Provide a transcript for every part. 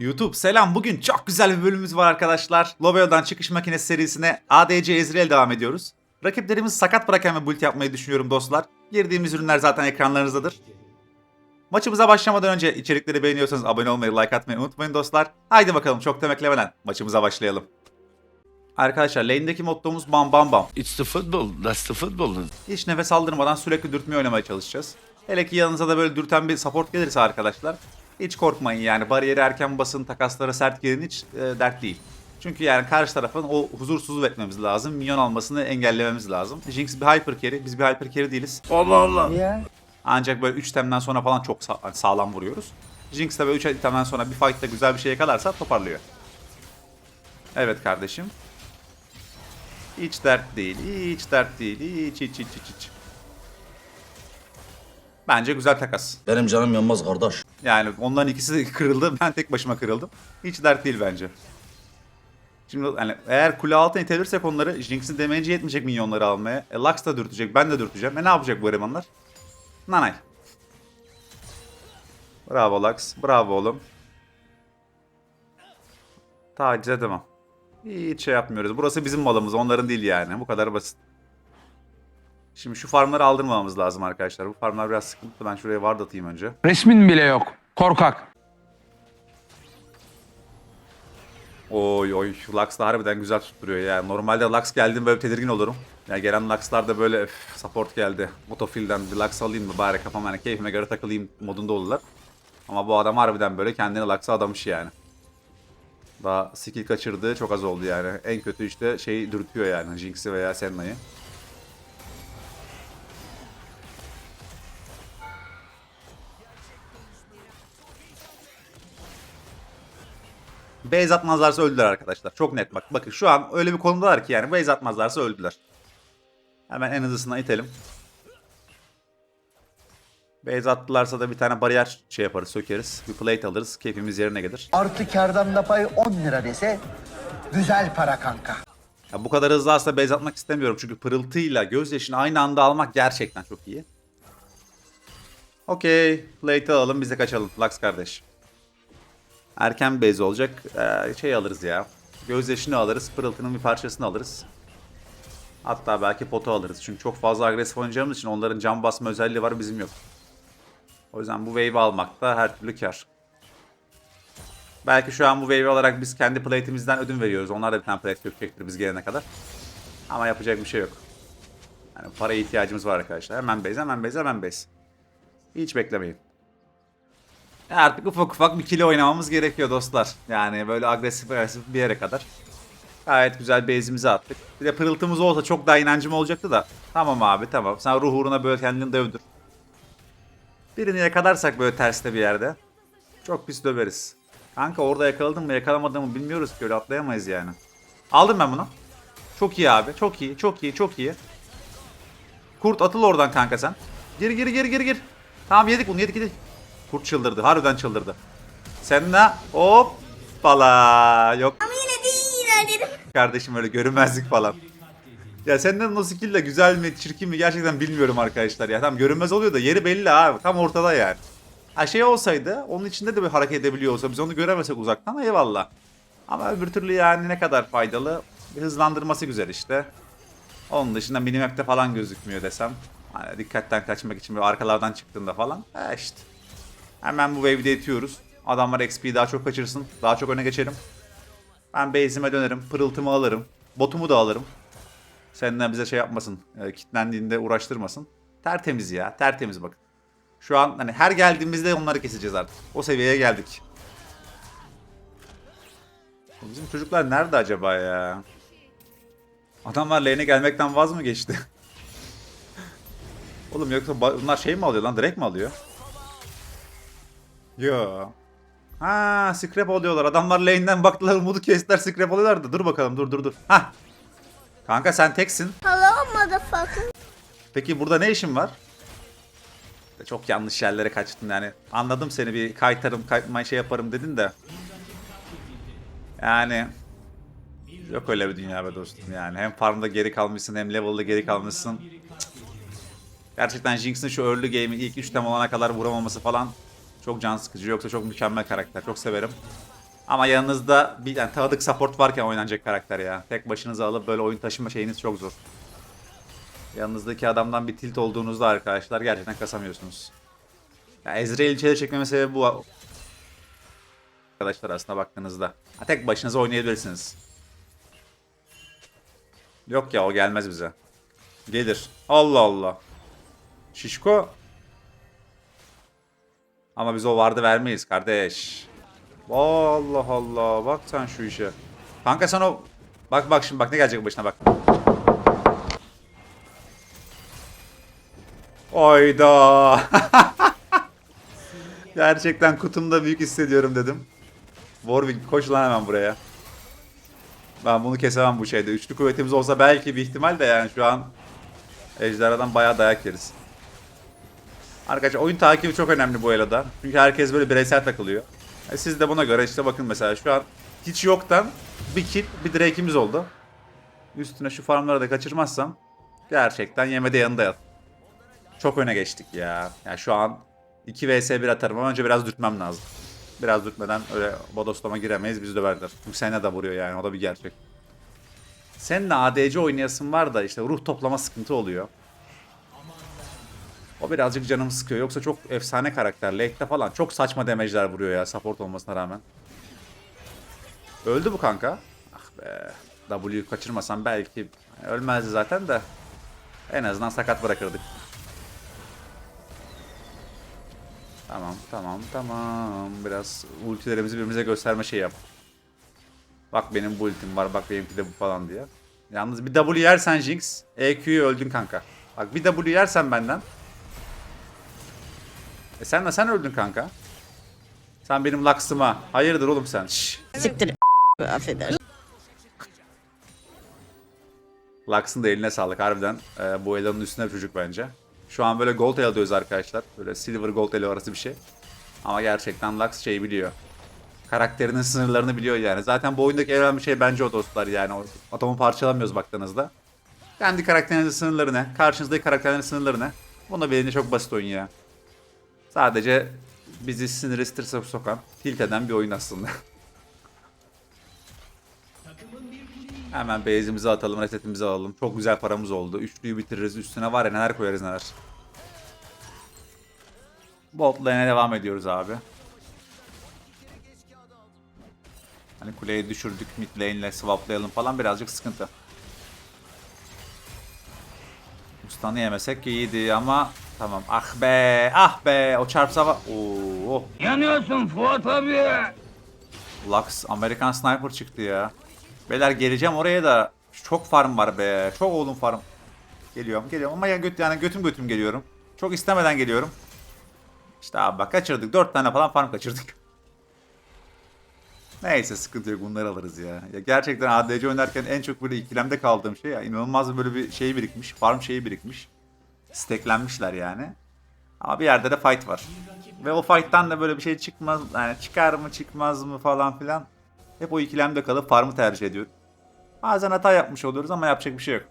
YouTube selam. Bugün çok güzel bir bölümümüz var arkadaşlar. Loveo'dan çıkış makinesi serisine ADC Ezreal devam ediyoruz. Rakiplerimizi sakat bırakan ve build yapmayı düşünüyorum dostlar. Girdiğimiz ürünler zaten ekranlarınızdadır. Maçımıza başlamadan önce içerikleri beğeniyorsanız abone olmayı, like atmayı unutmayın dostlar. Haydi bakalım çok demeklemeden maçımıza başlayalım. Arkadaşlar lane'deki mottomuz bam bam bam. It's the football. That's the football. Hiç nefes aldırmadan sürekli dürtmeyi oynamaya çalışacağız. Hele ki yanınıza da böyle dürten bir support gelirse arkadaşlar hiç korkmayın yani bariyeri erken basın takaslara sert girin hiç e, dert değil. Çünkü yani karşı tarafın o huzursuzluğu etmemiz lazım. Minyon almasını engellememiz lazım. Jinx bir hyper carry. Biz bir hyper carry değiliz. Allah Allah. Ancak böyle 3 temden sonra falan çok hani sağlam vuruyoruz. Jinx de böyle 3 temden sonra bir fight'ta güzel bir şey yakalarsa toparlıyor. Evet kardeşim. Hiç dert değil. Hiç dert değil. Hiç hiç hiç hiç hiç. Bence güzel takas. Benim canım yanmaz kardeş. Yani onların ikisi kırıldı. Ben tek başıma kırıldım. Hiç dert değil bence. Şimdi hani eğer kule altına itebilirsek onları Jinx'in damage'i yetmeyecek minyonları almaya. E, Lux da dürtecek, ben de dürteceğim. E ne yapacak bu elemanlar? Nanay. Bravo Lux. Bravo oğlum. Taciz edemem. Hiç şey yapmıyoruz. Burası bizim malımız. Onların değil yani. Bu kadar basit. Şimdi şu farmları aldırmamamız lazım arkadaşlar. Bu farmlar biraz sıkıntı. Ben şuraya ward atayım önce. Resmin bile yok. Korkak. Oy oy Lux da harbiden güzel tutturuyor ya. Normalde Lux geldiğinde böyle tedirgin olurum. Ya gelen Lux'lar da böyle "Öf, support geldi. Motofil'den bir Lux alayım mı bari kafam hani keyfime göre takılayım modunda olurlar. Ama bu adam harbiden böyle kendini Lux'a adamış yani. Daha skill kaçırdığı çok az oldu yani. En kötü işte şey dürtüyor yani Jinx'i veya Senna'yı. Base atmazlarsa öldüler arkadaşlar. Çok net bak. Bakın şu an öyle bir konumdalar ki yani base atmazlarsa öldüler. Hemen en hızlısına itelim. Base attılarsa da bir tane bariyer şey yaparız, sökeriz. Bir plate alırız. Keyfimiz yerine gelir. Artı kardan da pay 10 lira dese güzel para kanka. Ya bu kadar hızlı aslında base atmak istemiyorum. Çünkü pırıltıyla gözyaşını aynı anda almak gerçekten çok iyi. Okey. Plate alalım biz de kaçalım. Lux kardeş. Erken base olacak. Ee, şey alırız ya. Gözyaşını alırız. Pırıltının bir parçasını alırız. Hatta belki potu alırız. Çünkü çok fazla agresif oynayacağımız için onların cam basma özelliği var bizim yok. O yüzden bu wave'i almak da her türlü kar. Belki şu an bu wave olarak biz kendi plate'imizden ödün veriyoruz. Onlar da bir tane plate kökecektir biz gelene kadar. Ama yapacak bir şey yok. Yani paraya ihtiyacımız var arkadaşlar. Hemen base, hemen base, hemen base. Hiç beklemeyin. Artık ufak ufak bir kilo oynamamız gerekiyor dostlar. Yani böyle agresif agresif bir yere kadar. Gayet güzel base'imizi attık. Bir de pırıltımız olsa çok daha inancım olacaktı da. Tamam abi tamam. Sen ruh uğruna böyle kendini dövdür. Birini yakalarsak böyle terste bir yerde. Çok pis döveriz. Kanka orada yakaladım mı yakalamadım mı bilmiyoruz ki öyle atlayamayız yani. Aldım ben bunu. Çok iyi abi. Çok iyi. Çok iyi. Çok iyi. Kurt atıl oradan kanka sen. Gir gir gir gir gir. Tamam yedik bunu yedik yedik. Kurt çıldırdı. Harbiden çıldırdı. Sen ne? Hop. Bala. Yok. Ama yine değil Kardeşim öyle görünmezlik falan. Ya senden o skill de güzel mi çirkin mi gerçekten bilmiyorum arkadaşlar ya. Tam görünmez oluyor da yeri belli abi. Tam ortada yani. Ha şey olsaydı onun içinde de bir hareket edebiliyor olsa biz onu göremesek uzaktan eyvallah. Ama öbür türlü yani ne kadar faydalı. Bir hızlandırması güzel işte. Onun dışında minimap'te falan gözükmüyor desem. Hani dikkatten kaçmak için böyle arkalardan çıktığında falan. Ha işte. Hemen bu wave'de itiyoruz. Adamlar XP daha çok kaçırsın. Daha çok öne geçelim. Ben base'ime dönerim. Pırıltımı alırım. Botumu da alırım. Senden bize şey yapmasın. E, kitlendiğinde uğraştırmasın. Tertemiz ya. Tertemiz bakın. Şu an hani her geldiğimizde onları keseceğiz artık. O seviyeye geldik. Bizim çocuklar nerede acaba ya? Adamlar lane'e gelmekten vaz mı geçti? Oğlum yoksa bunlar şey mi alıyor lan? Direkt mi alıyor? Yo. Ha, scrap alıyorlar. Adamlar lane'den baktılar umudu kestiler scrap alıyorlar da. Dur bakalım dur dur dur. Ha. Kanka sen teksin. Hello, motherfucker. Peki burada ne işin var? Çok yanlış yerlere kaçtın yani. Anladım seni bir kaytarım, kaytma şey yaparım dedin de. Yani yok öyle bir dünya be dostum yani. Hem farmda geri kalmışsın hem level'da geri kalmışsın. Cık. Gerçekten Jinx'in şu early game'i ilk 3 tem olana kadar vuramaması falan çok can sıkıcı. Yoksa çok mükemmel karakter. Çok severim. Ama yanınızda bir yani tanıdık support varken oynanacak karakter ya. Tek başınıza alıp böyle oyun taşıma şeyiniz çok zor. Yanınızdaki adamdan bir tilt olduğunuzda arkadaşlar gerçekten kasamıyorsunuz. Ya Ezreal içeri çekmeme sebebi bu. Arkadaşlar aslında baktığınızda. Ha, tek başınıza oynayabilirsiniz. Yok ya o gelmez bize. Gelir. Allah Allah. Şişko. Ama biz o vardı vermeyiz kardeş. Allah Allah. Bak sen şu işe. Kanka sen o... Bak bak şimdi bak ne gelecek başına bak. Oyda. Gerçekten kutumda büyük hissediyorum dedim. Warwick koş lan hemen buraya. Ben bunu kesemem bu şeyde. Üçlü kuvvetimiz olsa belki bir ihtimal de yani şu an Ejderhadan bayağı dayak yeriz. Arkadaşlar oyun takibi çok önemli bu elada. Çünkü herkes böyle bireysel takılıyor. E siz de buna göre işte bakın mesela şu an hiç yoktan bir kill bir Drake'imiz oldu. Üstüne şu farmları da kaçırmazsam gerçekten yemede yanında yat. Çok öne geçtik ya. Yani şu an 2 vs 1 atarım ama önce biraz dürtmem lazım. Biraz dürtmeden öyle bodoslama giremeyiz bizi döverler. Çünkü Senna da vuruyor yani o da bir gerçek. Senin de ADC oynayasın var da işte ruh toplama sıkıntı oluyor. O birazcık canımı sıkıyor. Yoksa çok efsane karakter. Late'de falan çok saçma damage'ler vuruyor ya support olmasına rağmen. Öldü bu kanka. Ah be. W'yu kaçırmasam belki ölmezdi zaten de. En azından sakat bırakırdık. Tamam tamam tamam. Biraz ultilerimizi birbirimize gösterme şey yap. Bak benim bu ultim var bak benimki de bu falan diye. Yalnız bir W yersen Jinx, EQ'yu öldün kanka. Bak bir W yersen benden. E sen de sen öldün kanka. Sen benim Lux'ıma. Hayırdır oğlum sen? Şşş. Siktir affedersin. Lux'ın da eline sağlık harbiden. Ee, bu Ela'nın üstüne bir çocuk bence. Şu an böyle gold el alıyoruz arkadaşlar. Böyle silver gold el arası bir şey. Ama gerçekten Lux şey biliyor. Karakterinin sınırlarını biliyor yani. Zaten bu oyundaki en önemli şey bence o dostlar yani. O atomu parçalamıyoruz baktığınızda. Kendi karakterinizin sınırları ne? Karşınızdaki karakterlerin sınırları ne? Bunu bilince çok basit oyun ya. Sadece bizi sinir strese sokan, tilt eden bir oyun aslında. Hemen base'imizi atalım, resetimizi alalım. Çok güzel paramız oldu. Üçlüyü bitiririz. Üstüne var ya neler koyarız neler. Bot lane'e devam ediyoruz abi. Hani kuleyi düşürdük, mid lane'le swaplayalım falan birazcık sıkıntı. Ustanı yemesek iyiydi ama tamam. Ah be, ah be. O çarpsa va- Oo. Yanıyorsun Fuat abi. Lux Amerikan Sniper çıktı ya. Beyler geleceğim oraya da çok farm var be. Çok oğlum farm. Geliyorum geliyorum ama ya göt yani götüm götüm geliyorum. Çok istemeden geliyorum. İşte abi bak kaçırdık. 4 tane falan farm kaçırdık. Neyse sıkıntı yok bunları alırız ya. ya. Gerçekten ADC oynarken en çok böyle ikilemde kaldığım şey ya. inanılmaz böyle bir şey birikmiş. Farm şeyi birikmiş. Steklenmişler yani. Ama bir yerde de fight var. Ve o fight'tan da böyle bir şey çıkmaz. Yani çıkar mı çıkmaz mı falan filan. Hep o ikilemde kalıp farmı tercih ediyorum. Bazen hata yapmış oluyoruz ama yapacak bir şey yok.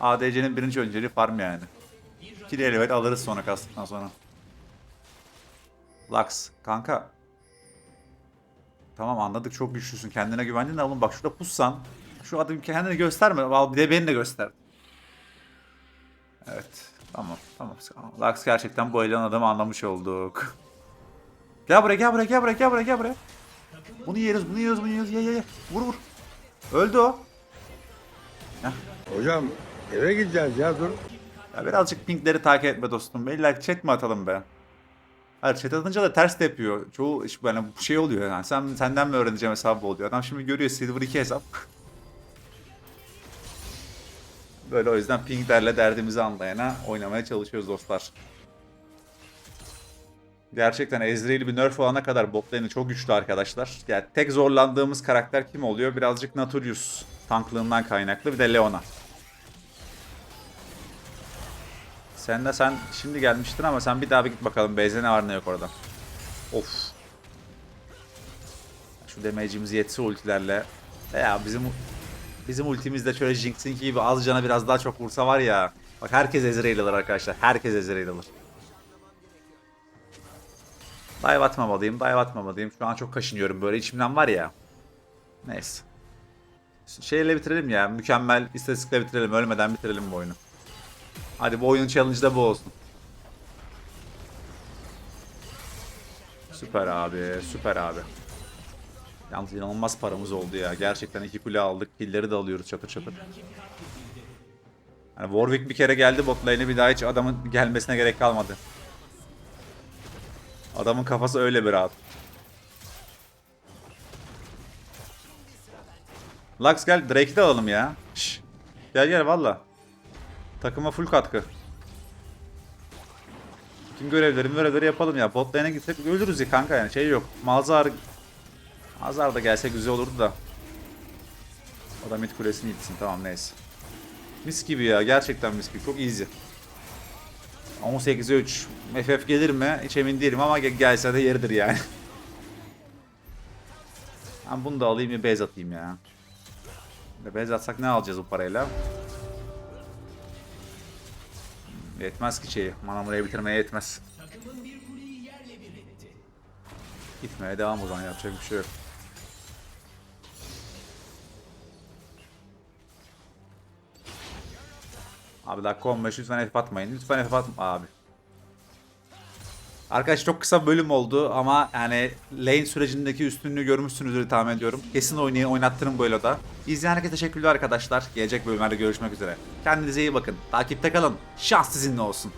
ADC'nin birinci önceliği farm yani. İkili elevet alırız sonra kastıktan sonra. Lux kanka. Tamam anladık çok güçlüsün kendine güvendin de oğlum bak şurada pussan. Şu adamı kendini gösterme. Al bir de beni de göster. Evet. Tamam tamam. Lux gerçekten bu elan adamı anlamış olduk. Gel buraya gel buraya gel buraya gel buraya gel buraya. Bunu yeriz bunu yiyoruz bunu yiyoruz ye ye ye. Vur vur. Öldü o. Hocam eve gideceğiz ya dur. Ya birazcık pinkleri takip etme dostum. Beyler chat mi atalım be? Hayır chat atınca da ters de yapıyor. Çoğu iş böyle bu şey oluyor yani. Sen senden mi öğreneceğim hesabı oluyor. Adam şimdi görüyor Silver 2 hesap. Böyle o yüzden pinklerle derdimizi anlayana oynamaya çalışıyoruz dostlar. Gerçekten Ezreal bir nerf olana kadar bot çok güçlü arkadaşlar. Yani tek zorlandığımız karakter kim oluyor? Birazcık Naturius tanklığından kaynaklı bir de Leona. Sen de sen şimdi gelmiştin ama sen bir daha bir git bakalım. Beyze ne var ne yok orada. Of. Şu damage'imiz yetse ultilerle. Ya bizim bizim ultimizde şöyle Jinx'in gibi az cana biraz daha çok vursa var ya. Bak herkes Ezreal alır arkadaşlar. Herkes Ezreal alır. Dive atmamalıyım, dive atmamalıyım. Şu an çok kaşınıyorum böyle içimden var ya. Neyse. Şeyle bitirelim ya. Mükemmel istatistikle bitirelim. Ölmeden bitirelim bu oyunu. Hadi bu oyunun challenge'ı da bu olsun. Süper abi, süper abi. Yalnız inanılmaz paramız oldu ya. Gerçekten iki kule aldık. Killleri de alıyoruz çatır çatır. Hani Warwick bir kere geldi bot lane'e bir daha hiç adamın gelmesine gerek kalmadı. Adamın kafası öyle bir rahat. Lux gel Drake'i de alalım ya. Şş. Gel gel valla. Takıma full katkı. Tüm görevleri görevleri yapalım ya. Bot lane'e gitsek ölürüz ya kanka yani şey yok. Malzar Azar da gelse güzel olurdu da. O da mid kulesini gitsin tamam neyse. Mis gibi ya gerçekten mis gibi çok easy. 18'e 3. FF gelir mi? Hiç emin değilim ama ge- gelse de yeridir yani. Ben bunu da alayım bir base atayım ya. Base atsak ne alacağız bu parayla? Yetmez ki şeyi. Mana buraya bitirmeye yetmez. Gitmeye devam o zaman yapacak bir şey yok. Abi dakika 15 lütfen F atmayın. Lütfen F atma abi. Arkadaş çok kısa bölüm oldu ama yani lane sürecindeki üstünlüğü görmüşsünüzdür tahmin ediyorum. Kesin oynayın, oynattırın bu eloda. İzleyen herkese teşekkürler arkadaşlar. Gelecek bölümlerde görüşmek üzere. Kendinize iyi bakın. Takipte kalın. Şans sizinle olsun.